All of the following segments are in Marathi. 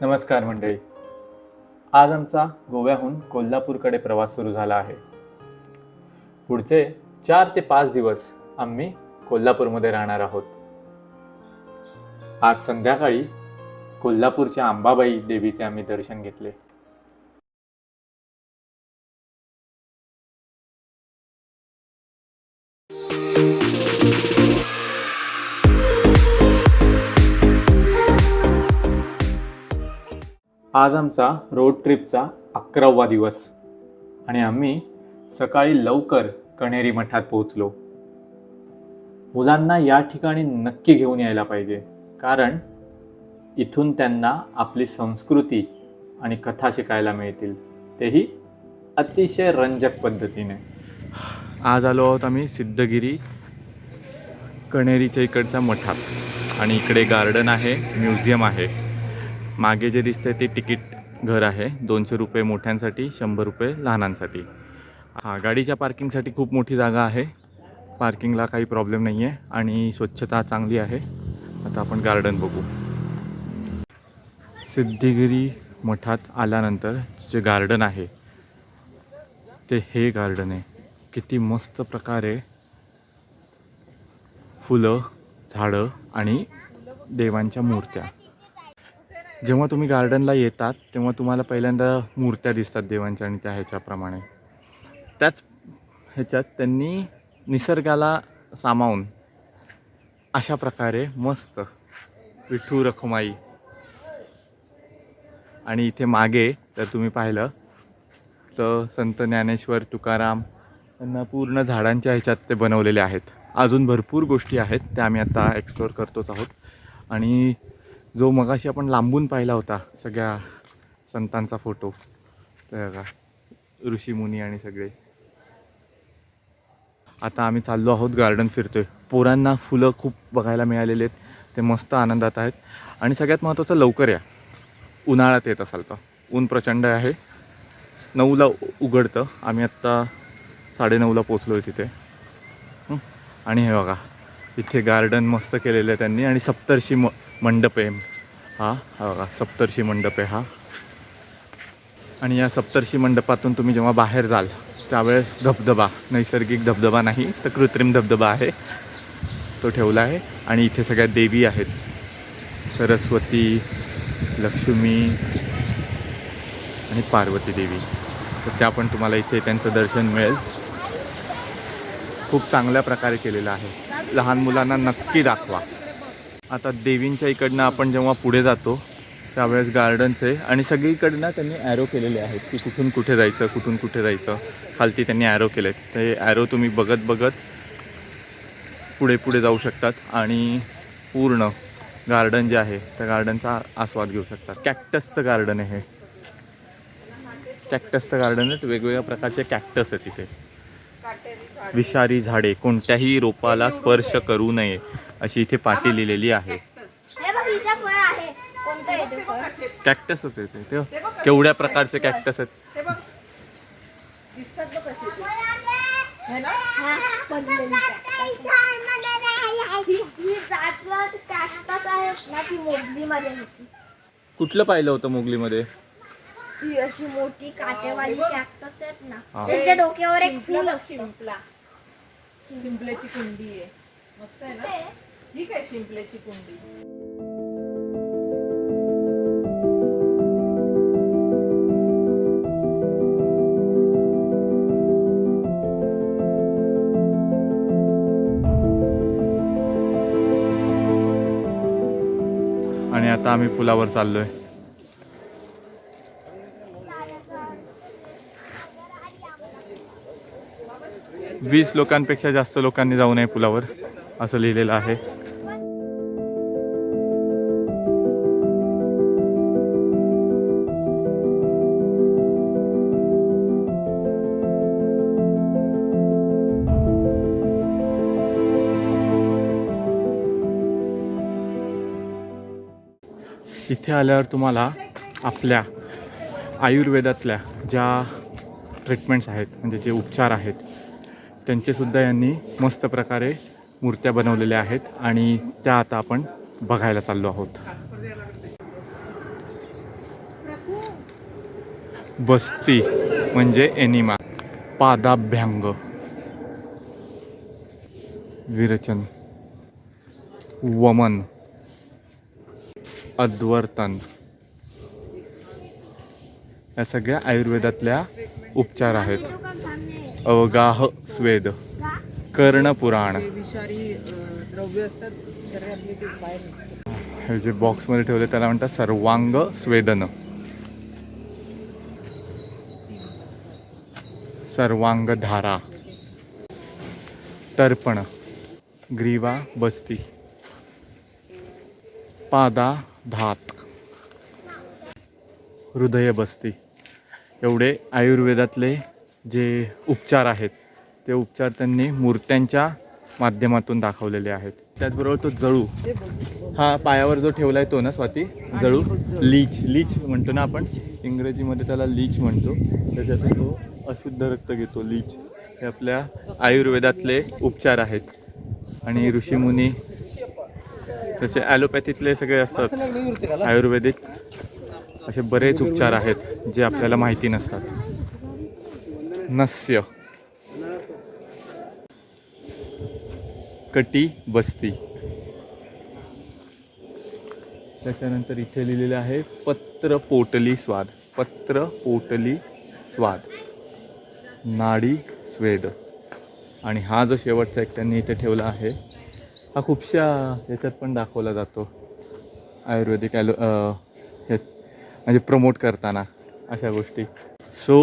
नमस्कार मंडळी. आज आमचा गोव्याहून कोल्हापूरकडे प्रवास सुरू झाला आहे. पुढचे चार ते पाच दिवस आम्ही कोल्हापूरमध्ये राहणार आहोत. आज संध्याकाळी कोल्हापूरच्या अंबाबाई देवीचे आम्ही दर्शन घेतले. आज आमचा रोड ट्रिपचा अकरावा दिवस. आणि आम्ही सकाळी लवकर कणेरी मठात पोहोचलो. मुलांना या ठिकाणी नक्की घेऊन यायला पाहिजे. कारण इथून त्यांना आपली संस्कृती आणि कथा शिकायला मिळतील. तेही अतिशय रंजक पद्धतीने. आज आलो आहोत आम्ही सिद्धगिरी कणेरीच्या इकडच्या मठात. आणि इकडे गार्डन आहे म्युझियम आहे. मागे जे दिसतंय ते तिकीट घर आहे. दोनशे रुपये मोठ्यांसाठी शंभर रुपये लहानांसाठी. हा गाडीच्या पार्किंगसाठी खूप मोठी जागा आहे. पार्किंगला काही प्रॉब्लेम नाही आहे आणि स्वच्छता चांगली आहे. आता आपण गार्डन बघू. सिद्धिगिरी मठात आल्यानंतर जे गार्डन आहे ते हे गार्डन आहे. किती मस्त प्रकारे फुलं झाडं आणि देवांच्या मूर्त्या. जेव्हा तुम्ही गार्डनला येतात तेव्हा तुम्हाला पहिल्यांदा मूर्त्या दिसतात देवांच्या आणि त्या ह्याच्याप्रमाणे. त्याच ह्याच्यात त्यांनी निसर्गाला सामावून अशा प्रकारे मस्त विठू रखुमाई आणि इथे मागे जर तुम्ही पाहिलं तर संत ज्ञानेश्वर तुकाराम यांना पूर्ण झाडांच्या ह्याच्यात ते बनवलेले आहेत. अजून भरपूर गोष्टी आहेत त्या आम्ही आता एक्सप्लोअर करतोच आहोत. आणि जो मगाशी आपण लांबून पाहिला होता सगळ्या संतांचा फोटो तर बघा ऋषीमुनी आणि सगळे. आता आम्ही चाललो आहोत गार्डन फिरतोय. पोरांना फुलं खूप बघायला मिळालेले आहेत. ते मस्त आनंदात आहेत. आणि सगळ्यात महत्त्वाचं लवकर या. उन्हाळ्यात येत असाल तर. ऊन प्रचंड आहे. नऊला उघडतं. आम्ही आत्ता साडेनऊला पोचलो आहे तिथे आणि हे बघा इथे गार्डन मस्त केलेलं आहे त्यांनी. आणि सप्तर्षी म मंडप. आहे हा हा बघा सप्तर्षी मंडप आहे हा. आणि या सप्तर्षी मंडपातून तुम्ही जेव्हा बाहेर जाल त्यावेळेस धबधबा नैसर्गिक धबधबा नाही तर कृत्रिम धबधबा आहे. तो ठेवला आहे आणि इथे सगळ्या देवी आहेत. सरस्वती लक्ष्मी आणि पार्वती देवी. तर त्या पण तुम्हाला इथे त्यांचं दर्शन मिळेल. खूप चांगल्या प्रकारे केलेलं आहे. लहान मुलांना नक्की दाखवा. आता देवींच्या इकडनं आपण जेव्हा पुढे जातो त्यावेळेस गार्डनचे आणि सगळीकडनं त्यांनी ॲरो केलेले आहेत की कुठून कुठे जायचं कुठून कुठे जायचं. खालती त्यांनी ॲरो केले ते ॲरो तुम्ही बघत बघत पुढे पुढे जाऊ शकतात आणि पूर्ण गार्डन जे आहे त्या गार्डनचा आस्वाद घेऊ शकतात. कॅक्टसचं गार्डन आहे हे. कॅक्टसचं गार्डन आहे वेगवेगळ्या प्रकारचे कॅक्टस आहे तिथे विषारी झाडे कोणत्याही रोपाला स्पर्श करू नये. अशी इथे पाटी लिहिलेली आहे. हे बघ इथे फळ आहे. कोणतं आहे ते फळ? कॅक्टसच ते. ते केवढ्या प्रकारचे कॅक्टस आहेत. हे बघ. दिसतात बघ कसे. ते. हे ना? हा, पडलेली cactus. ही- ही जातला कॅक्टस आहे. ना ती मोगलीमध्ये होती. कुठलं पाहिलं होतं मोगलीमध्ये? ती अशी मोठी काटेवाली कॅक्टस आहेत ना. हा. त्यांच्या डोक्यावर एक फुल असतं. शिंपला. शिंपल्याची कुंडी आहे. मस्त आहे ना? ही काय शिंपल्याची कुंडी. आणि आता आम्ही पुलावर चाललोय. वीस लोकांपेक्षा जास्त लोकांनी जाऊ नये पुलावर असं लिहिलेलं आहे. आल्यावर तुम्हाला आपल्या आयुर्वेदातल्या ज्या ट्रीटमेंट्स आहेत म्हणजे जे उपचार आहेत त्यांचेसुद्धा यांनी मस्त प्रकारे मूर्त्या बनवलेल्या आहेत आणि त्या आता आपण बघायला चाललो आहोत. बस्ती म्हणजे एनिमा पादाभ्यांग. विरचन. वमन. अद्वर्तन या सगळ्या आयुर्वेदातल्या उपचार आहेत. अवगाह स्वेद. कर्णपुराण. हे जे बॉक्समध्ये ठेवले त्याला म्हणतात सर्वांग स्वेदन. सर्वांग धारा तर्पण. ग्रीवा बस्ती. पादा धात हृदय बस्ती एवढे आयुर्वेदातले जे उपचार आहेत ते उपचार त्यांनी मूर्त्यांच्या माध्यमातून दाखवलेले आहेत. त्याचबरोबर तो जळू हा पायावर जो ठेवला आहे तो ना स्वाती? जळू? लीच. लीच म्हणतो ना आपण? इंग्रजीमध्ये त्याला लीच म्हणतो. त्याच्यातून तो अशुद्ध रक्त घेतो लीच. हे आपल्या आयुर्वेदातले उपचार आहेत. आणि ऋषीमुनी तसे ॲलोपॅथीतले सगळे असतात. आयुर्वेदिक असे बरेच उपचार आहेत जे आपल्याला माहिती नसतात. नस्य. कटी बस्ती. त्याच्यानंतर इथे लिहिलेलं आहे पत्र पोटली स्वाद. पत्र पोटली स्वाद. नाडी स्वेद. आणि हा जो शेवटचा एक त्यांनी इथे ठेवला आहे हा खूपशा याच्यात पण दाखवला जातो. आयुर्वेदिक ॲलो हे म्हणजे प्रमोट करताना अशा गोष्टी. सो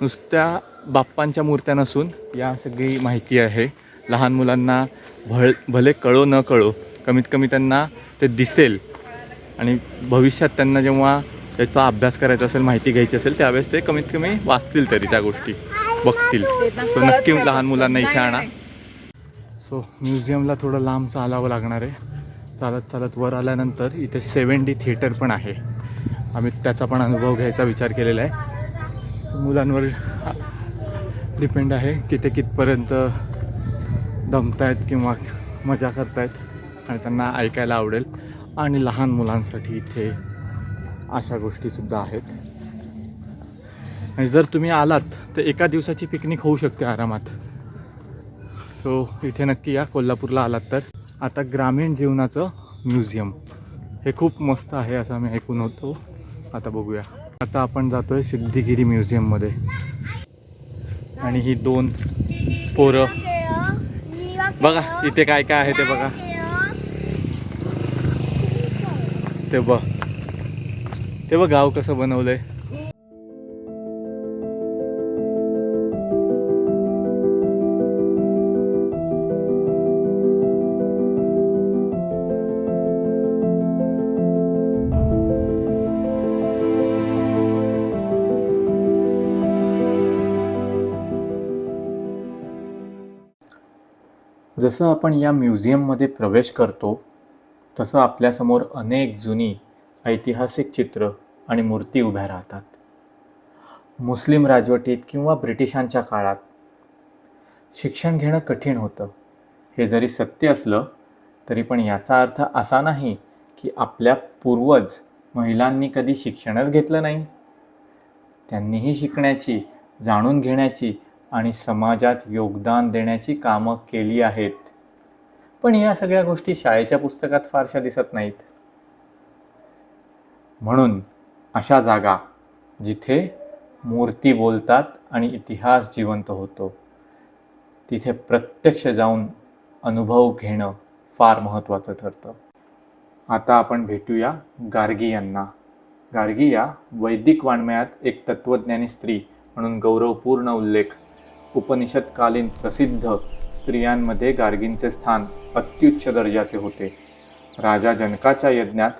नुसत्या बाप्पांच्या मूर्त्या नसून या सगळी माहिती आहे. लहान मुलांना भळ भले कळो न कळो कमीत कमी त्यांना ते दिसेल. आणि भविष्यात त्यांना जेव्हा त्याचा अभ्यास करायचा असेल माहिती घ्यायची असेल त्यावेळेस ते कमीत कमी वाचतील तरी त्या गोष्टी बघतील. सो नक्की लहान मुलांना इथे आणा. सो म्युझियमला थोडं लांब चालावं लागणार आहे. चालत चालत वर आल्यानंतर इथे सेवन डी थिएटर पण आहे. आम्ही त्याचा पण अनुभव घ्यायचा विचार केलेला आहे. मुलांवर डिपेंड आहे की ते कितपर्यंत दमतायत किंवा मजा करतायत आणि त्यांना ऐकायला आवडेल. आणि लहान मुलांसाठी इथे अशा गोष्टीसुद्धा आहेत. आणि जर तुम्ही आलात तर एका दिवसाची पिकनिक होऊ शकते आरामात. सो इथे नक्की या. कोल्हापूरला आलात तर. आता ग्रामीण जीवनाचं म्युझियम. हे खूप मस्त आहे असं आम्ही ऐकून होतो. आता बघूया. आता आपण जातोय सिद्धिगिरी म्युझियममध्ये. आणि ही दोन पोरं. बघा इथे काय काय आहे ते बघा. ते बघ. ते बघ गाव कसं बनवलंय. जसं आपण या म्युझियममध्ये प्रवेश करतो तसं आपल्यासमोर अनेक जुनी ऐतिहासिक चित्र आणि मूर्ती उभ्या राहतात. मुस्लिम राजवटीत किंवा ब्रिटिशांच्या काळात शिक्षण घेणं कठीण होतं. हे जरी सत्य असलं तरी पण याचा अर्थ असा नाही की आपल्या पूर्वज महिलांनी कधी शिक्षणच घेतलं नाही. त्यांनीही शिकण्याची जाणून घेण्याची आणि समाजात योगदान देण्याची कामं केली आहेत. पण या सगळ्या गोष्टी शाळेच्या पुस्तकात फारशा दिसत नाहीत. म्हणून अशा जागा जिथे मूर्ती बोलतात आणि इतिहास जिवंत होतो तिथे प्रत्यक्ष जाऊन अनुभव घेणं फार महत्त्वाचं ठरतं. आता आपण भेटूया गार्गी यांना. गार्गी या वैदिक वाङ्मयात एक तत्त्वज्ञानी स्त्री म्हणून गौरवपूर्ण उल्लेख उपनिषदकालीन प्रसिद्ध स्त्रियांमध्ये गार्गींचे स्थान अत्युच्च दर्जाचे होते. राजा जनकाच्या यज्ञात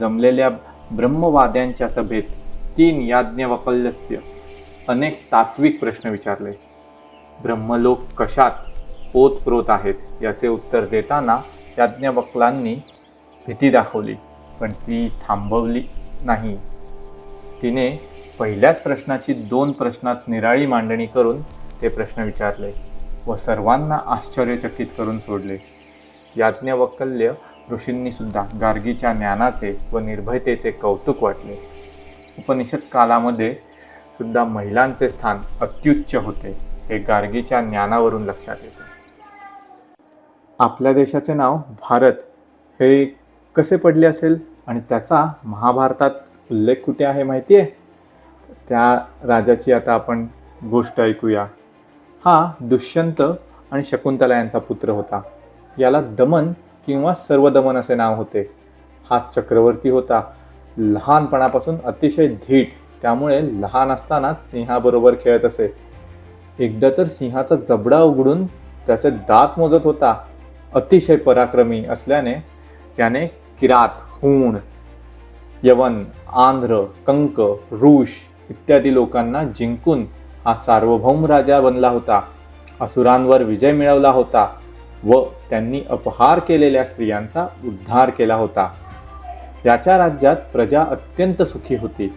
जमलेल्या ब्रह्मवाद्यांच्या सभेत तीन याज्ञवकल्यस्य अनेक तात्विक प्रश्न विचारले. ब्रह्मलोक कशात ओतप्रोत आहेत याचे उत्तर देताना याज्ञवकलांनी भीती दाखवली पण ती थांबवली नाही. तिने पहिल्याच प्रश्नाची दोन प्रश्नात निराळी मांडणी करून ते प्रश्न विचारले व सर्वांना आश्चर्यचकित करून सोडले. याज्ञवकल्य ऋषींनीसुद्धा गार्गीच्या ज्ञानाचे व निर्भयतेचे कौतुक वाटले. उपनिषद कालामध्ये सुद्धा महिलांचे स्थान अत्युच्च होते हे गार्गीच्या ज्ञानावरून लक्षात येते. आपल्या देशाचे नाव भारत हे कसे पडले असेल आणि त्याचा महाभारतात उल्लेख कुठे आहे माहिती आहे त्या राजाची आता आपण गोष्ट ऐकूया. हा दुष्यंत आणि शकुंतला यांचा पुत्र होता. याला दमन किंवा सर्वदमन असे नाव होते. हा चक्रवर्ती होता. लहानपणापासून अतिशय धीट त्यामुळे लहान असतानाच सिंहाबरोबर खेळत असे. एकदा तर सिंहाचा जबडा उघडून त्याचे दात मोजत होता. अतिशय पराक्रमी असल्याने त्याने किरात हुण यवन आंध्र कंक ऋष इत्यादी लोकांना जिंकून हा सार्वभौम राजा बनला होता. असुरांवर विजय मिळवला होता व त्यांनी अपहार केलेल्या स्त्रियांचा उद्धार केला होता. याच्या राज्यात प्रजा अत्यंत सुखी होती.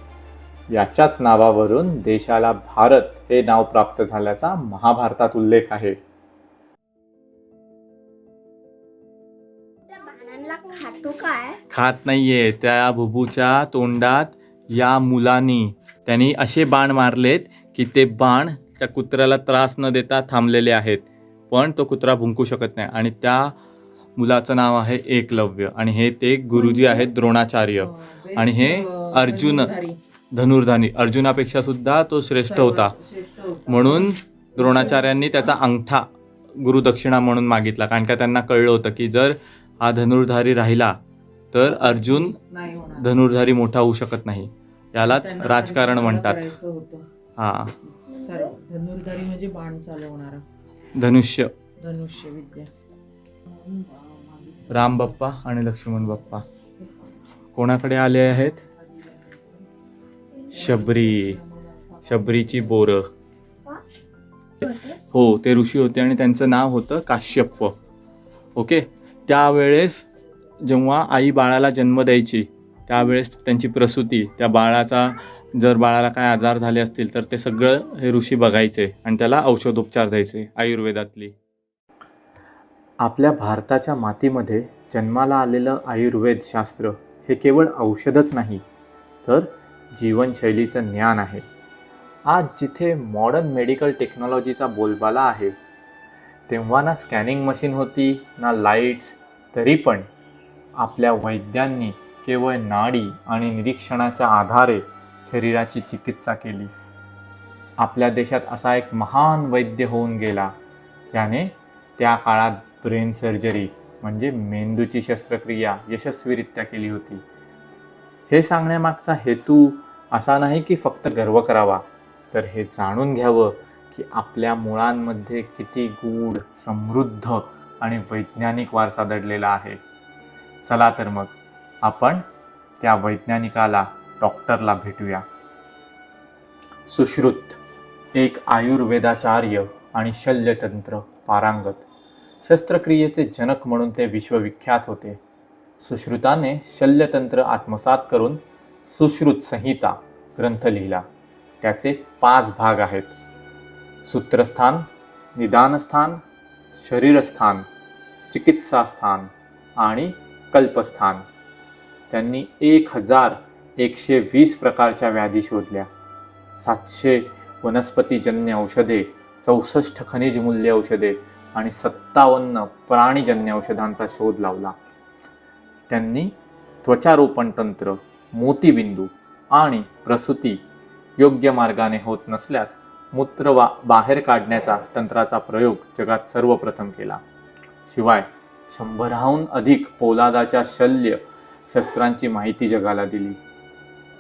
याच्याच नावावरून देशाला भारत हे नाव प्राप्त झाल्याचा महाभारतात उल्लेख आहे. खात नाहीये. त्या भुबूच्या तोंडात या मुलांनी त्यांनी असे बाण मारलेत की ते बाण त्या कुत्र्याला त्रास न देता थांबलेले आहेत. पण तो कुत्रा भुंकू शकत नाही. आणि त्या मुलाचं नाव आहे एकलव्य. आणि हे ते गुरुजी आहेत द्रोणाचार्य. बेस्ट, आणि हे अर्जुन धनुर्धारी. धनुर्धानी. अर्जुनापेक्षा सुद्धा तो श्रेष्ठ होता. म्हणून द्रोणाचार्यांनी त्याचा अंगठा गुरुदक्षिणा म्हणून मागितला. कारण का त्यांना कळलं होतं की जर हा धनुर्धारी राहिला तर अर्जुन. धनुर्धारी मोठा होऊ शकत नाही. यालाच राजकारण म्हणतात. हा. सर्व धनुर्धारी म्हणजे बाण चालवणारा. धनुष्य. धनुष्य विद्या. राम बाप्पा आणि लक्ष्मण बाप्पा. कोणाकडे आले आहेत? शबरी. शबरीची बोरं. हो ते ऋषी होते आणि त्यांचं नाव होतं काश्यप. ओके? त्यावेळेस जेव्हा आई बाळाला जन्म द्यायची त्यावेळेस त्यांची प्रसूती त्या बाळाचा जर बाळाला काय आजार झाले असतील तर ते सगळं हे ऋषी बघायचे आणि त्याला औषधोपचार द्यायचे आयुर्वेदातली. आपल्या भारताच्या मातीमध्ये जन्माला आलेलं आयुर्वेद शास्त्र हे केवळ औषधच नाही तर जीवनशैलीचं ज्ञान आहे. आज जिथे मॉडर्न मेडिकल टेक्नॉलॉजीचा बोलबाला आहे तेव्हा ना स्कॅनिंग मशीन होती ना लाईट्स तरी पण आपल्या वैद्यांनी केवळ नाडी आणि निरीक्षणाच्या आधारे शरीराची चिकित्सा केली. आपल्या देशात असा एक महान वैद्य होऊन गेला ज्याने त्या काळात ब्रेन सर्जरी म्हणजे मेंदूची शस्त्रक्रिया यशस्वीरित्या केली होती. हे सांगण्यामागचा हेतू असा नाही की फक्त गर्व करावा तर हे जाणून घ्यावं की आपल्या मुळांमध्ये किती गूढ समृद्ध आणि वैज्ञानिक वारसा दडलेला आहे. चला तर मग आपण त्या वैज्ञानिकाला डॉक्टरला भेटूया. सुश्रुत एक आयुर्वेदाचार्य आणि शल्यतंत्र पारांगत. शस्त्रक्रियेचे जनक म्हणून ते विश्वविख्यात होते. सुश्रुताने शल्यतंत्र आत्मसात करून सुश्रुत संहिता ग्रंथ लिहिला. त्याचे पाच भाग आहेत. सूत्रस्थान निदानस्थान शरीरस्थान चिकित्सास्थान आणि कल्पस्थान. त्यांनी एक हजार एकशे वीस प्रकारच्या व्याधी शोधल्या. सातशे वनस्पतीजन्य औषधे चौसष्ट खनिज मूल्य औषधे आणि सत्तावन्न प्राणीजन्य औषधांचा शोध लावला. त्यांनी त्वचारोपण तंत्र मोतीबिंदू आणि प्रसूती योग्य मार्गाने होत नसल्यास मूत्र वा बाहेर काढण्याचा तंत्राचा प्रयोग जगात सर्वप्रथम केला. शिवाय शंभराहून अधिक पोलादाच्या शल्य शस्त्रांची माहिती जगाला दिली.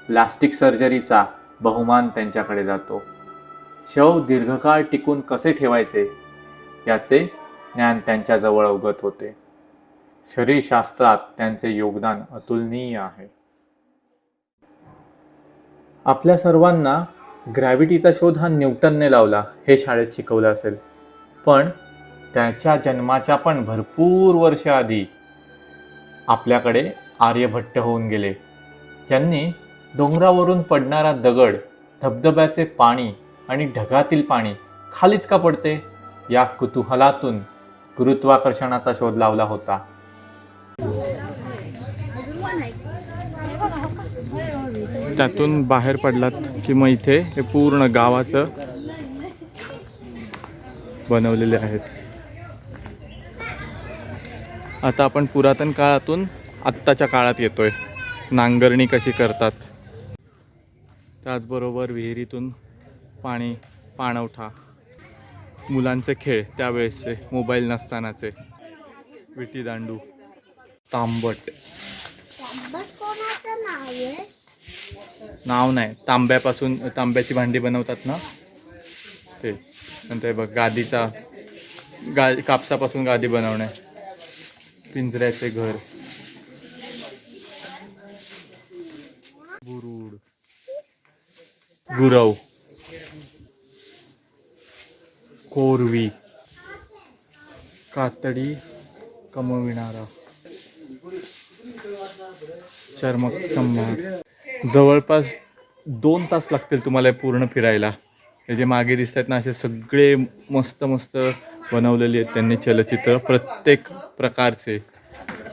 प्लास्टिक सर्जरीचा बहुमान त्यांच्याकडे जातो. शव दीर्घकाळ टिकून कसे ठेवायचे याचे ज्ञान त्यांच्याजवळ अवगत होते. शरीरशास्त्रात त्यांचे योगदान अतुलनीय आहे. आपल्या सर्वांना ग्रॅव्हिटीचा शोध हा न्यूटनने लावला हे शाळेत शिकवलं असेल. पण त्याच्या जन्माच्या पण भरपूर वर्ष आधी आपल्याकडे आर्यभट्ट होऊन गेले. ज्यांनी डोंगरावरून पडणारा दगड धबधब्याचे पाणी आणि ढगातील पाणी खालीच का पडते? या कुतूहलातून गुरुत्वाकर्षणाचा शोध लावला होता. त्यातून बाहेर पडलात की मग इथे हे पूर्ण गावाचं बनवलेले आहेत. आता आपण पुरातन काळातून आत्ताच्या काळात येतोय. नांगरणी कशी करतात? त्याचबरोबर विहिरीतून पाणी पाणवठा मुलांचे खेळ त्यावेळेसचे मोबाईल नसतानाचे. विटी दांडू तांबट. नाव नाही. तांब्यापासून तांब्याची भांडी बनवतात ना? ते. नंतर बघ गादीचा गा कापसापासून गादी बनवणे. पिंजऱ्याचे घर. बुरुड. गुरव कोरवी कातडी कमविणारा चर्मक चमक जवळपास दोन तास लागतील तुम्हाला हे पूर्ण फिरायला. हे जे मागे दिसत आहेत ना असे सगळे मस्त मस्त बनवलेले आहेत त्यांनी चलचित्र प्रत्येक प्रकारचे.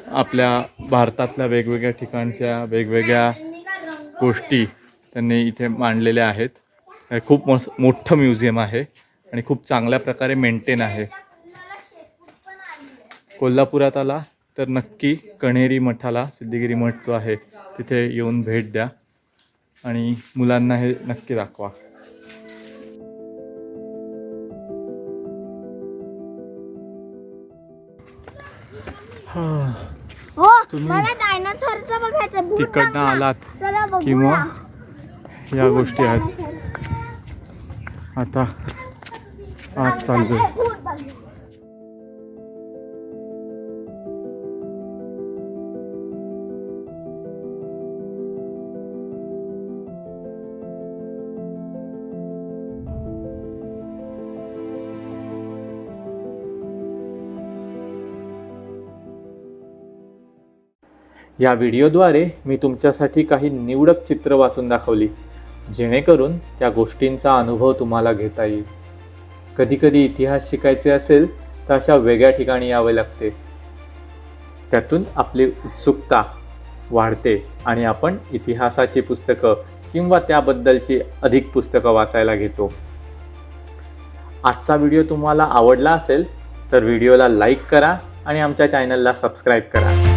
आपल्या भारतातल्या वेगवेगळ्या ठिकाणच्या वेगवेगळ्या गोष्टी. त्यांनी इथे मांडलेल्या आहेत. हे खूप मस्त मोठं म्युझियम आहे आणि खूप चांगल्या प्रकारे मेंटेन आहे. कोल्हापुरात आला तर नक्की कण्हेरी मठाला सिद्धिगिरी मठ जो आहे तिथे येऊन भेट द्या. आणि मुलांना हे नक्की दाखवा. हा, तुम्ही- तिकडनं. आलात. किंवा या गोष्टी आहेत. आता आज चाललोय. या व्हिडिओद्वारे मी तुमच्यासाठी काही निवडक चित्र वाचून दाखवली. जेणेकरून त्या गोष्टींचा अनुभव तुम्हाला घेता येईल. कधीकधी इतिहास शिकायचे असेल तर अशा वेगळ्या ठिकाणी यावे लागते. त्यातून आपली उत्सुकता वाढते आणि आपण इतिहासाची पुस्तकं किंवा त्याबद्दलची अधिक पुस्तकं वाचायला घेतो. आजचा व्हिडिओ तुम्हाला आवडला असेल तर व्हिडिओला लाईक करा आणि आमच्या चॅनलला सबस्क्राईब करा.